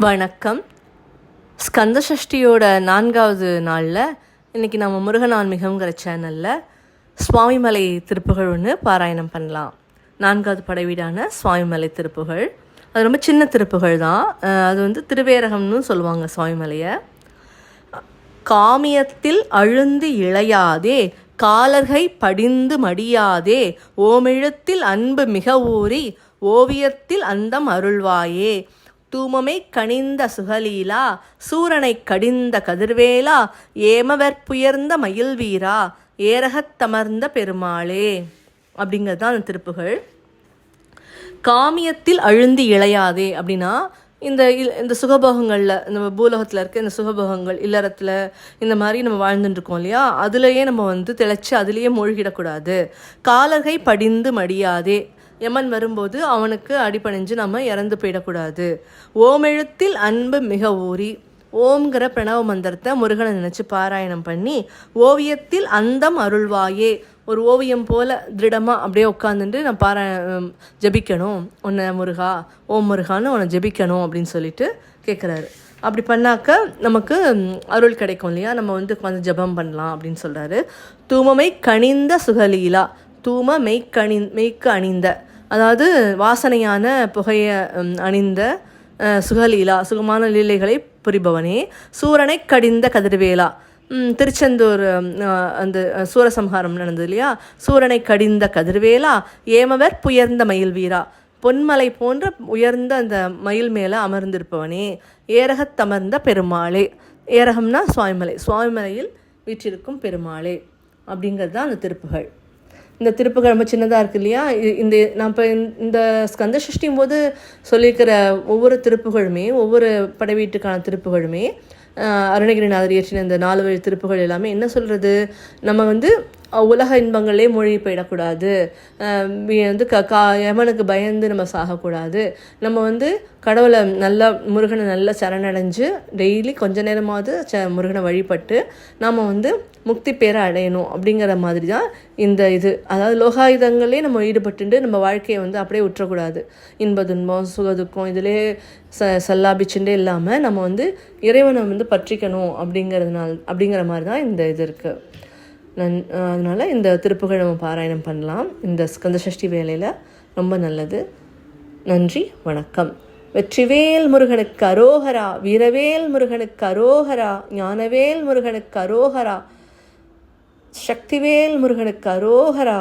வணக்கம். ஸ்கந்த சஷ்டியோட நான்காவது நாளில் இன்றைக்கி நம்ம முருகன் ஆன்மீகங்கிற சேனலில் சுவாமிமலை திருப்புகள் ஒன்று பாராயணம் பண்ணலாம். நான்காவது படைவீடான சுவாமிமலை திருப்புகள். அது ரொம்ப சின்ன திருப்புகள் தான். அது வந்து திருவேரகம்னு சொல்லுவாங்க சுவாமிமலையை. காமியத்தில் அழுந்து இழையாதே காலர்கை படிந்து மடியாதே ஓமெழுத்தில் அன்பு மிக ஊறி ஓவியத்தில் அந்தம் அருள்வாயே. தூமமை கனிந்த சுகலீலா சூரனை கடிந்த கதிர்வேலா ஏமவற்புயர்ந்த மயில் வீரா ஏரகத்தமர்ந்த பெருமாளே. அப்படிங்கிறது தான் அந்த திருப்புகள். காமியத்தில் அழுந்தி இழையாதே அப்படின்னா இந்த இல் இந்த சுகபோகங்களில் நம்ம பூலோகத்தில் இருக்க இந்த சுகபோகங்கள் இல்லறத்தில் இந்த மாதிரி நம்ம வாழ்ந்துட்டுருக்கோம் இல்லையா? அதுலேயே நம்ம வந்து திளைச்சி அதுலேயே மூழ்கிடக்கூடாது. காலகை படிந்து மடியாதே. யமன் வரும்போது அவனுக்கு அடிபணிஞ்சு நம்ம இறந்து போயிடக்கூடாது. ஓமெழுத்தில் அன்பு மிக ஊறி ஓம்ங்கிற பிரணவ மந்திரத்தை முருகனை நினச்சி பாராயணம் பண்ணி ஓவியத்தில் அந்தம் அருள்வாயே. ஒரு ஓவியம் போல திருடமாக அப்படியே உட்காந்துட்டு நான் பாரா ஜபிக்கணும். உன்னை முருகா ஓம் முருகான்னு உன்னை ஜபிக்கணும் அப்படின்னு சொல்லிட்டு கேட்குறாரு அப்படி பண்ணாக்க நமக்கு அருள் கிடைக்கும் இல்லையா? நம்ம வந்து கொஞ்சம் ஜெபம் பண்ணலாம் அப்படின்னு சொல்கிறாரு தூமமை கணிந்த சுகலீலா தூம மெய்க்கணி மெய்க்கு அணிந்த அதாவது வாசனையான புகையை அணிந்த சுகலீலா சுகமான லீலைகளை புரிபவனே. சூரனை கடிந்த கதிர்வேலா. திருச்செந்தூர் அந்த சூரசம்ஹாரம் நடந்தது இல்லையா? சூரனை கடிந்த கதிர்வேலா ஏமவர் புயர்ந்த மயில் வீரா. பொன்மலை போன்ற உயர்ந்த அந்த மயில் மேலே அமர்ந்திருப்பவனே. ஏரகத்தமர்ந்த பெருமாளே. ஏரகம்னா சுவாமிமலை. சுவாமிமலையில் வீற்றிருக்கும் பெருமாளே. அப்படிங்கிறது தான் அந்த திருப்புகள். இந்த திருப்புகள் ரொம்ப சின்னதாக இருக்கு இல்லையா? இந்த நான் இப்போ இந்த ஸ்கந்த சஷ்டியும் போது சொல்லியிருக்கிற ஒவ்வொரு திருப்புகளுமே ஒவ்வொரு படை வீட்டுக்கான திருப்புகளுமே அருணகிரிநாதர் இயற்றின இந்த நாலு வழி திருப்புகள் எல்லாமே என்ன சொல்கிறது நம்ம வந்து உலக இன்பங்களே மூழ்கி போயிடக்கூடாது. வந்து க கா யமனுக்கு பயந்து நம்ம சாகக்கூடாது. நம்ம வந்து கடவுளை நல்லா முருகனை நல்லா சரணடைஞ்சு டெய்லி கொஞ்ச நேரமாவது ச முருகனை வழிபட்டு நாம் வந்து முக்தி பேரை அடையணும் அப்படிங்கிற மாதிரி தான் இந்த இது. அதாவது லோகாயுதங்களே நம்ம ஈடுபட்டுண்டு நம்ம வாழ்க்கையை வந்து அப்படியே விட்டுறக்கூடாது இன்ப துன்பம் சுகதுக்கம் இதிலே ச சல்லாபிச்சுட்டே இல்லாமல் நம்ம வந்து இறைவனை வந்து பற்றிக்கணும் அப்படிங்கிறதுனால அப்படிங்கிற மாதிரி தான் இந்த இது இருக்குது நன் அதனால் இந்த திருப்புகள் நம்ம பாராயணம் பண்ணலாம். இந்த ஸ்கந்த சஷ்டி வேலையில் ரொம்ப நல்லது. நன்றி வணக்கம். வெற்றிவேல் முருகனுக்கு அரோகரா வீரவேல் முருகனுக்கு அரோகரா ஞானவேல் முருகனுக்கு அரோகரா சக்திவேல் முருகனுக்கு அரோகரா.